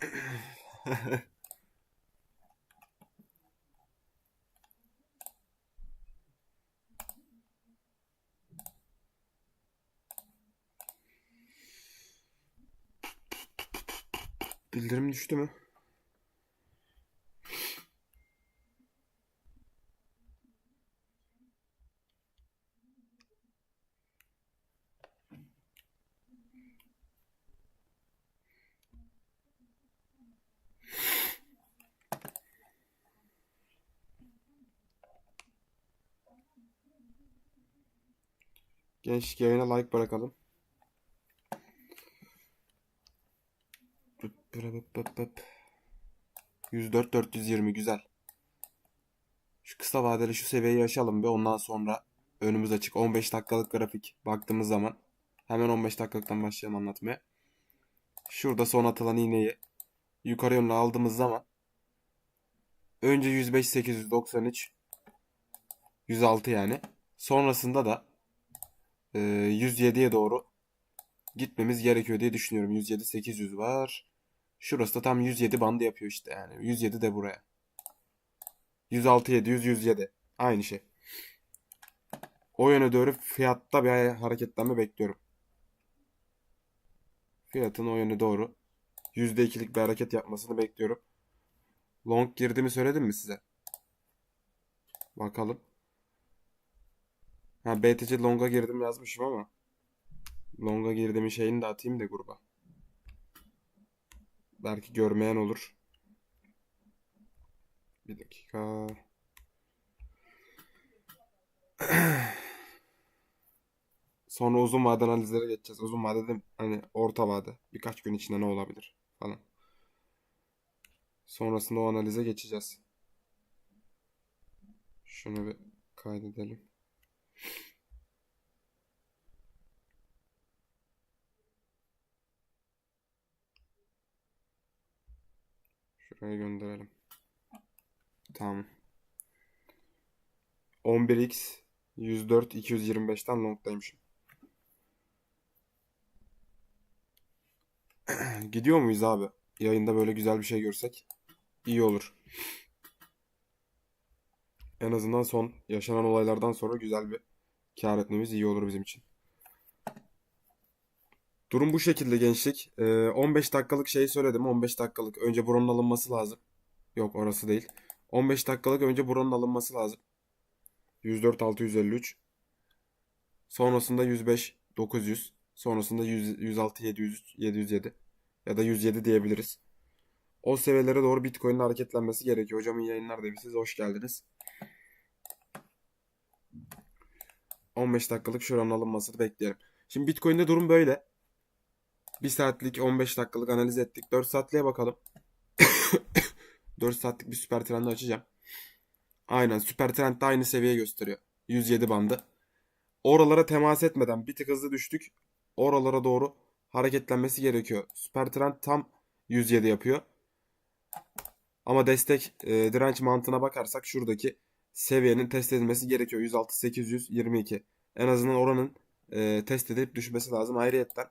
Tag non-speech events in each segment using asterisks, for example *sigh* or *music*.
Ha *clears throat* ha. *laughs* Bildirim düştü mü? Gençlik yayına like bırakalım. 104 420 güzel. Şu kısa vadeli şu seviyeyi aşalım bir ondan sonra önümüz açık 15 dakikalık grafik baktığımız zaman hemen 15 dakikalıktan başlayalım anlatmaya. Şurada son atılan iğneyi yukarı yönlü aldığımız zaman önce 105 893 106 yani. Sonrasında da e, 107'ye doğru gitmemiz gerekiyor diye düşünüyorum. 107 800 var. Şurası da tam 107 bandı yapıyor işte yani. 107 de buraya. 106 700 107. Aynı şey. O yöne doğru fiyatta bir hareketlenme bekliyorum. Fiyatın o yöne doğru %2'lik bir hareket yapmasını bekliyorum. Long girdiğimi söyledim mi size? Bakalım. Ha BTC long'a girdim yazmışım ama long'a girdiğimin şeyini de atayım da gruba. Belki görmeyen olur. Bir dakika. Sonra uzun vade analizlere geçeceğiz. Uzun vade dedim hani orta vade. Birkaç gün içinde ne olabilir falan. Sonrasında o analize geçeceğiz. Şunu bir kaydedelim. Şuraya gönderelim. Tamam. 11x 104 225'ten longdaymışım. *clears throat* Gidiyor muyuz abi? Yayında böyle güzel bir şey görsek iyi olur. En azından son yaşanan olaylardan sonra güzel bir kar etmemiz iyi olur bizim için. Durum bu şekilde gençlik. Ee, 15 dakikalık şey söyledim. 15 dakikalık. Önce buranın alınması lazım. Yok orası değil. 15 dakikalık önce buranın alınması lazım. 104 653. Sonrasında 105 900. Sonrasında 100, 106 700 707 ya da 107 diyebiliriz. O seviyelere doğru Bitcoin'in hareketlenmesi gerekiyor. Hocamın yayınlar demişsiniz. Hoş geldiniz. 15 dakikalık şuranın alınmasını bekleyelim. Şimdi Bitcoin'de durum böyle. 1 saatlik 15 dakikalık analiz ettik. 4 saatliğe bakalım. *coughs* 4 saatlik bir süper trendi açacağım. Aynen süper trend de aynı seviye gösteriyor. 107 bandı. Oralara temas etmeden bir tık hızlı düştük. Oralara doğru hareketlenmesi gerekiyor. Süper trend tam 107 yapıyor. Ama destek e, direnç mantığına bakarsak şuradaki seviyenin test edilmesi gerekiyor. 106 822. En azından oranın e, test edilip düşmesi lazım. Ayrıyetten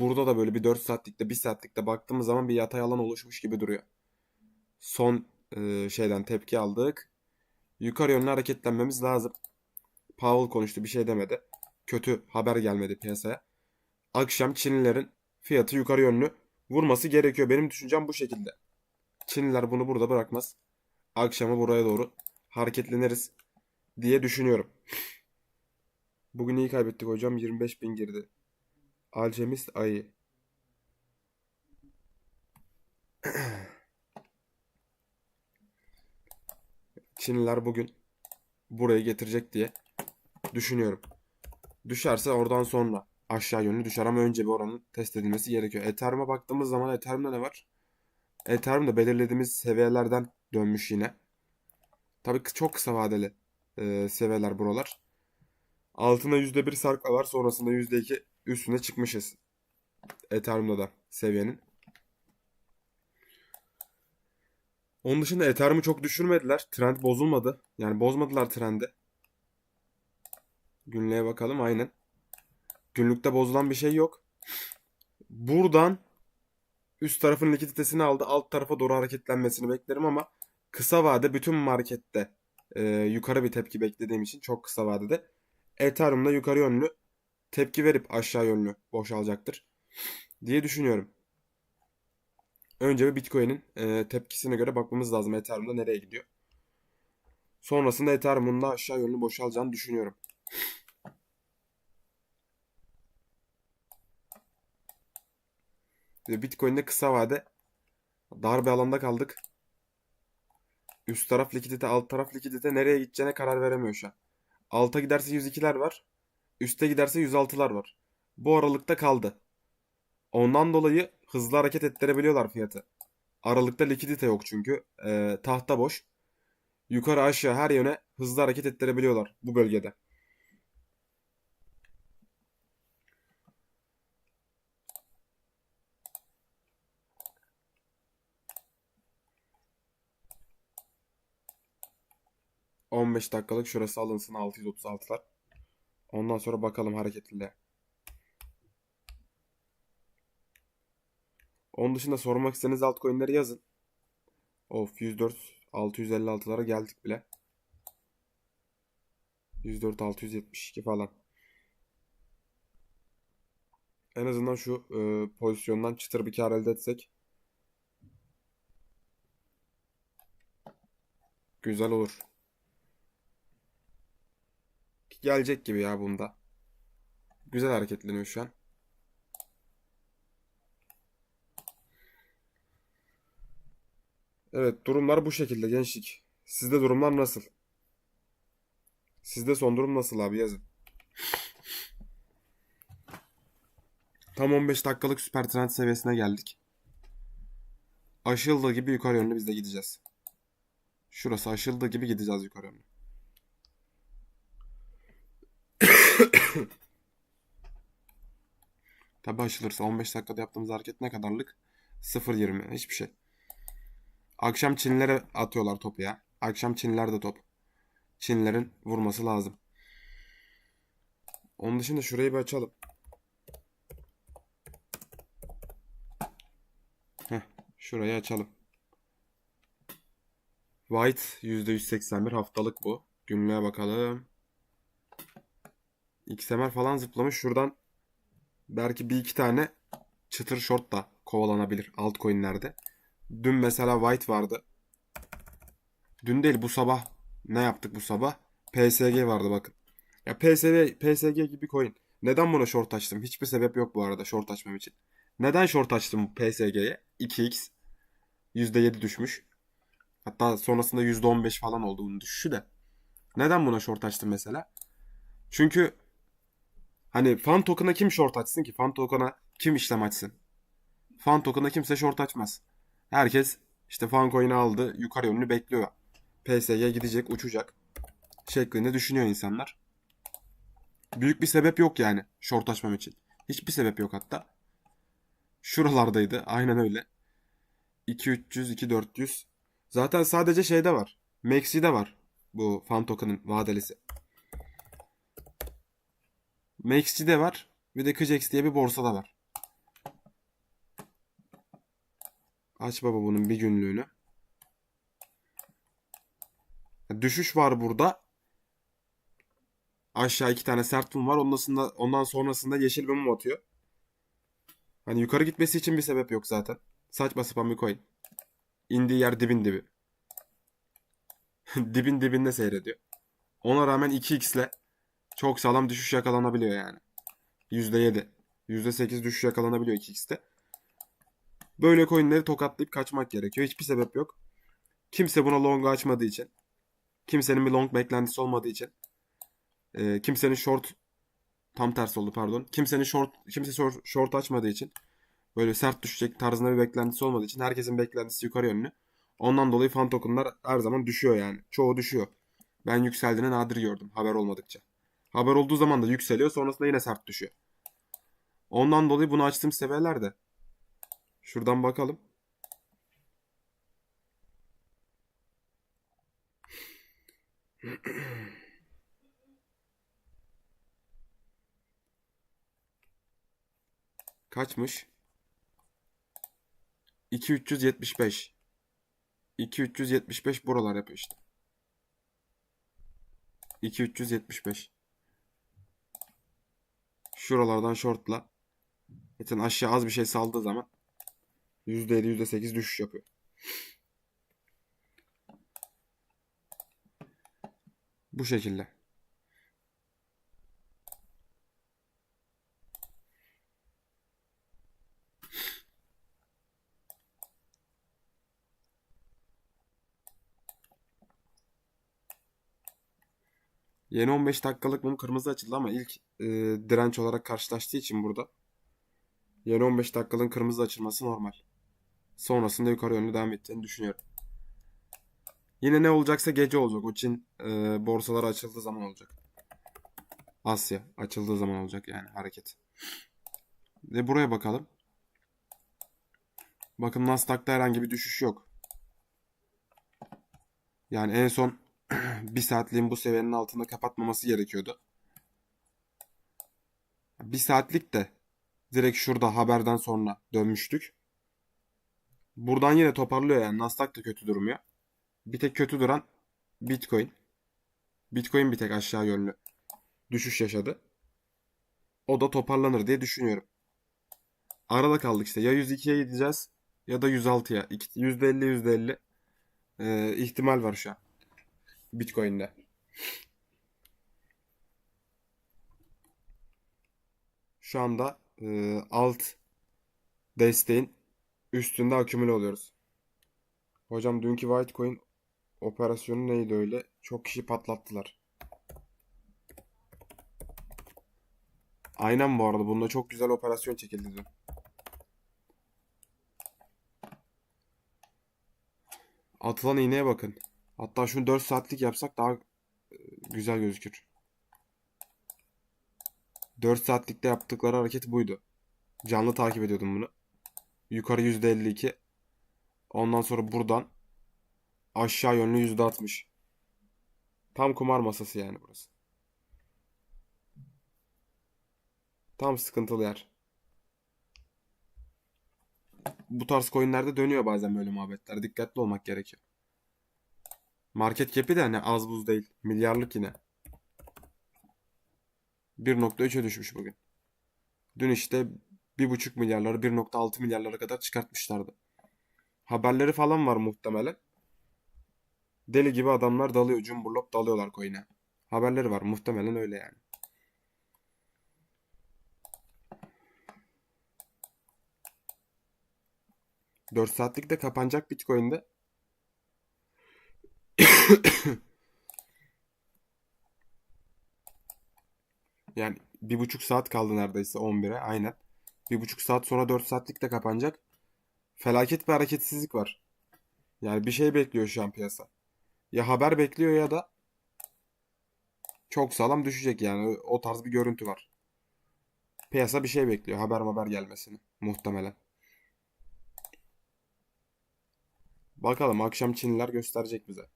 burada da böyle bir 4 saatlikte 1 saatlikte baktığımız zaman bir yatay alan oluşmuş gibi duruyor. Son e, şeyden tepki aldık. Yukarı yönlü hareketlenmemiz lazım. Powell konuştu bir şey demedi. Kötü haber gelmedi piyasaya. Akşam Çinlilerin fiyatı yukarı yönlü vurması gerekiyor. Benim düşüncem bu şekilde. Çinliler bunu burada bırakmaz. Akşama buraya doğru hareketleniriz diye düşünüyorum. Bugün iyi kaybettik hocam. 25 bin girdi. Alchemist ayı. Çinliler bugün burayı getirecek diye düşünüyorum. Düşerse oradan sonra aşağı yönlü düşer ama önce bir oranın test edilmesi gerekiyor. Ethereum'a baktığımız zaman Ethereum'da ne var? Ethereum'da belirlediğimiz seviyelerden dönmüş yine. Tabii ki çok kısa vadeli e, seviyeler buralar. Altına %1 sarkma var. Sonrasında %2 üstüne çıkmışız. Ethereum'da da seviyenin. Onun dışında Ethereum'u çok düşürmediler. Trend bozulmadı. Yani bozmadılar trendi. Günlüğe bakalım aynen. Günlükte bozulan bir şey yok. Buradan üst tarafın likiditesini aldı. Alt tarafa doğru hareketlenmesini beklerim ama kısa vade bütün markette e, yukarı bir tepki beklediğim için çok kısa vadede Ethereum'da yukarı yönlü tepki verip aşağı yönlü boşalacaktır diye düşünüyorum. Önce bir Bitcoin'in e, tepkisine göre bakmamız lazım Ethereum'da nereye gidiyor. Sonrasında Ethereum'un da aşağı yönlü boşalacağını düşünüyorum. Bitcoin'de kısa vade dar bir alanda kaldık. Üst taraf likidite, alt taraf likidite nereye gideceğine karar veremiyor şu an. Alta giderse 102'ler var. Üste giderse 106'lar var. Bu aralıkta kaldı. Ondan dolayı hızlı hareket ettirebiliyorlar fiyatı. Aralıkta likidite yok çünkü. Ee, tahta boş. Yukarı aşağı her yöne hızlı hareket ettirebiliyorlar bu bölgede. ...15 dakikalık şurası alınsın 636'lar. Ondan sonra bakalım hareketliliğe. Onun dışında sormak istediğiniz altcoin'leri yazın. Of 104 656'lara geldik bile. 104 672 falan. En azından şu e, pozisyondan çıtır bir kar elde etsek güzel olur. Gelecek gibi ya bunda. Güzel hareketleniyor şu an. Evet durumlar bu şekilde gençlik. Sizde durumlar nasıl? Sizde son durum nasıl abi yazın. Tam 15 dakikalık süper trend seviyesine geldik. Aşıldığı gibi yukarı yönlü biz de gideceğiz. Şurası aşıldığı gibi gideceğiz yukarı yönlü. *coughs* Tabi aşılırsa 15 dakikada yaptığımız hareket ne kadarlık? 0.20 hiçbir şey. Akşam Çinlilere atıyorlar topu ya. Akşam Çinliler de top. Çinlilerin vurması lazım. Onun dışında şurayı bir açalım. Heh, şurayı açalım. White %181 haftalık bu. Günlüğe bakalım. XMR falan zıplamış. Şuradan belki bir iki tane çıtır short da kovalanabilir altcoin'lerde. Dün mesela White vardı. Dün değil bu sabah ne yaptık bu sabah? PSG vardı bakın. Ya PSG, PSG gibi coin. Neden buna short açtım? Hiçbir sebep yok bu arada short açmam için. Neden short açtım PSG'ye? 2x %7 düşmüş. Hatta sonrasında %15 falan oldu bunun düşüşü de. Neden buna short açtım mesela? Çünkü hani fan token'a kim short açsın ki? Fan token'a kim işlem açsın? Fan token'a kimse short açmaz. Herkes işte Fancoin'i aldı yukarı yönlü bekliyor. PSG gidecek uçacak şeklinde düşünüyor insanlar. Büyük bir sebep yok yani short açmam için. Hiçbir sebep yok hatta. Şuralardaydı aynen öyle. 2300 2400 Zaten sadece şeyde var. Maxi'de var. Bu fan token'ın vadelisi. Maxi'de var. Bir de Kjex diye bir borsada var. Aç baba bunun bir günlüğünü. Düşüş var burada. Aşağı iki tane sert mum var. Ondan, ondan sonrasında yeşil bir mum atıyor. Hani yukarı gitmesi için bir sebep yok zaten. Saçma sapan bir coin. İndiği yer dibin dibi. *laughs* dibin dibinde seyrediyor. Ona rağmen 2x ile çok sağlam düşüş yakalanabiliyor yani. %7. %8 düşüş yakalanabiliyor 2x'te. Böyle coinleri tokatlayıp kaçmak gerekiyor. Hiçbir sebep yok. Kimse buna long açmadığı için. Kimsenin bir long beklentisi olmadığı için. E, kimsenin short tam tersi oldu pardon. Kimsenin short kimse short, short açmadığı için. Böyle sert düşecek tarzında bir beklentisi olmadığı için herkesin beklentisi yukarı yönlü. Ondan dolayı fan tokenlar her zaman düşüyor yani. Çoğu düşüyor. Ben yükseldiğini nadir gördüm haber olmadıkça. Haber olduğu zaman da yükseliyor. Sonrasında yine sert düşüyor. Ondan dolayı bunu açtığım seviyelerde. Şuradan bakalım. *clears throat* Kaçmış? 2375. 2375 buralar yapıyor işte. 2375. Şuralardan shortla. Zaten aşağı az bir şey saldığı zaman %7 %8 düşüş yapıyor. Bu şekilde. Yeni 15 dakikalık mum kırmızı açıldı ama ilk e, direnç olarak karşılaştığı için burada yeni 15 dakikalığın kırmızı açılması normal. Sonrasında yukarı yönlü devam edeceğini düşünüyorum. Yine ne olacaksa gece olacak. O Çin e, borsaları açıldığı zaman olacak. Asya açıldığı zaman olacak yani hareket. Ve buraya bakalım. Bakın Nasdaq'ta herhangi bir düşüş yok. Yani en son bir saatliğin bu seviyenin altında kapatmaması gerekiyordu. Bir saatlik de direkt şurada haberden sonra dönmüştük. Buradan yine toparlıyor yani. Nasdaq da kötü durmuyor. Bir tek kötü duran Bitcoin. Bitcoin bir tek aşağı yönlü düşüş yaşadı. O da toparlanır diye düşünüyorum. Arada kaldık işte. Ya 102'ye gideceğiz ya da 106'ya. %50 %50 ee, ihtimal var şu an. Bitcoin'de. Şu anda e, alt desteğin üstünde akümüle oluyoruz. Hocam dünkü Whitecoin operasyonu neydi öyle? Çok kişi patlattılar. Aynen bu arada. Bunda çok güzel operasyon çekildi dün. Atılan iğneye bakın. Hatta şunu 4 saatlik yapsak daha e, güzel gözükür. 4 saatlikte yaptıkları hareket buydu. Canlı takip ediyordum bunu. Yukarı %52. Ondan sonra buradan aşağı yönlü %60. Tam kumar masası yani burası. Tam sıkıntılı yer. Bu tarz coinlerde dönüyor bazen böyle muhabbetler. Dikkatli olmak gerekiyor. Market cap'i de hani az buz değil. Milyarlık yine. 1.3'e düşmüş bugün. Dün işte 1.5 milyarları 1.6 milyarlara kadar çıkartmışlardı. Haberleri falan var muhtemelen. Deli gibi adamlar dalıyor. Cumburlop dalıyorlar coin'e. Haberleri var. Muhtemelen öyle yani. Dört saatlik de kapanacak Bitcoin'de. *coughs* Yani bir buçuk saat kaldı neredeyse 11'e aynen. Bir buçuk saat sonra 4 saatlik de kapanacak. Felaket bir hareketsizlik var. Yani bir şey bekliyor şu an piyasa. Ya haber bekliyor ya da çok sağlam düşecek yani. O tarz bir görüntü var. Piyasa bir şey bekliyor. Haber haber gelmesini. Muhtemelen. Bakalım akşam Çinliler gösterecek bize.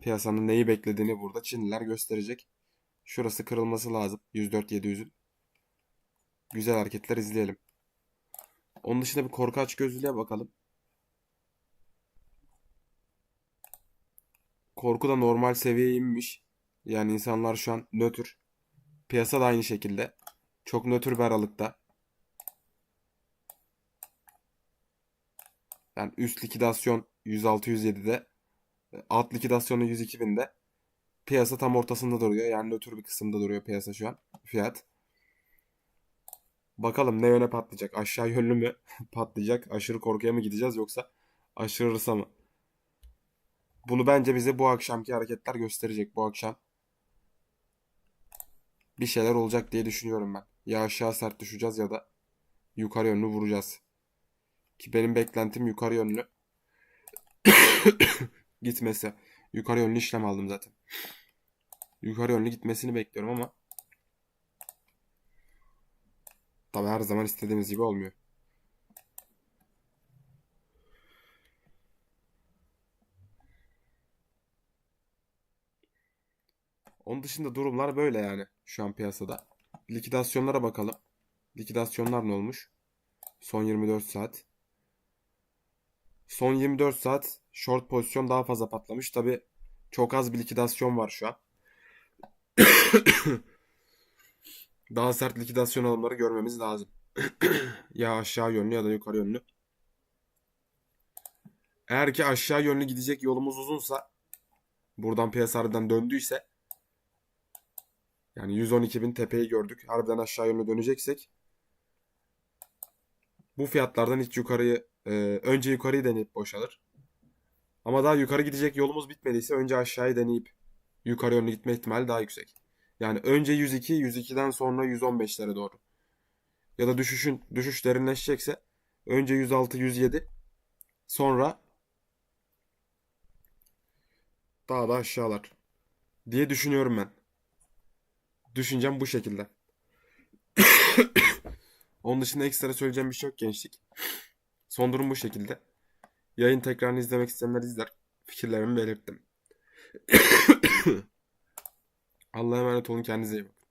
Piyasanın neyi beklediğini burada Çinliler gösterecek. Şurası kırılması lazım. 104-700'ün. Güzel hareketler izleyelim. Onun dışında bir korku aç gözlüğe bakalım. Korku da normal seviyeye inmiş. Yani insanlar şu an nötr. Piyasa da aynı şekilde. Çok nötr bir aralıkta. Yani üst likidasyon 106-107'de. Alt likidasyon 102 binde. Piyasa tam ortasında duruyor. Yani nötr bir kısımda duruyor piyasa şu an. Fiyat. Bakalım ne yöne patlayacak? Aşağı yönlü mü *laughs* patlayacak? Aşırı korkuya mı gideceğiz yoksa aşırı rısa mı? Bunu bence bize bu akşamki hareketler gösterecek bu akşam. Bir şeyler olacak diye düşünüyorum ben. Ya aşağı sert düşeceğiz ya da yukarı yönlü vuracağız. Ki benim beklentim yukarı yönlü gitmesi. Yukarı yönlü işlem aldım zaten. yukarı yönlü gitmesini bekliyorum ama tabii her zaman istediğimiz gibi olmuyor. Onun dışında durumlar böyle yani şu an piyasada. Likidasyonlara bakalım. Likidasyonlar ne olmuş? Son 24 saat. Son 24 saat short pozisyon daha fazla patlamış. Tabi çok az bir likidasyon var şu an. *coughs* Daha sert likidasyon alımları görmemiz lazım. *coughs* ya aşağı yönlü ya da yukarı yönlü. Eğer ki aşağı yönlü gidecek yolumuz uzunsa buradan harbiden döndüyse yani 112 bin tepeyi gördük. Harbiden aşağı yönlü döneceksek bu fiyatlardan hiç yukarıyı e, önce yukarıyı deneyip boşalır. Ama daha yukarı gidecek yolumuz bitmediyse önce aşağıyı deneyip yukarı yönlü gitme ihtimali daha yüksek. Yani önce 102, 102'den sonra 115'lere doğru. Ya da düşüşün düşüş derinleşecekse önce 106, 107 sonra daha da aşağılar diye düşünüyorum ben. Düşüncem bu şekilde. *coughs* Onun dışında ekstra söyleyeceğim bir şey yok gençlik. Son durum bu şekilde. Yayın tekrarını izlemek isteyenler izler. Fikirlerimi belirttim. *coughs* Allah'a emanet olun. Kendinize iyi bakın.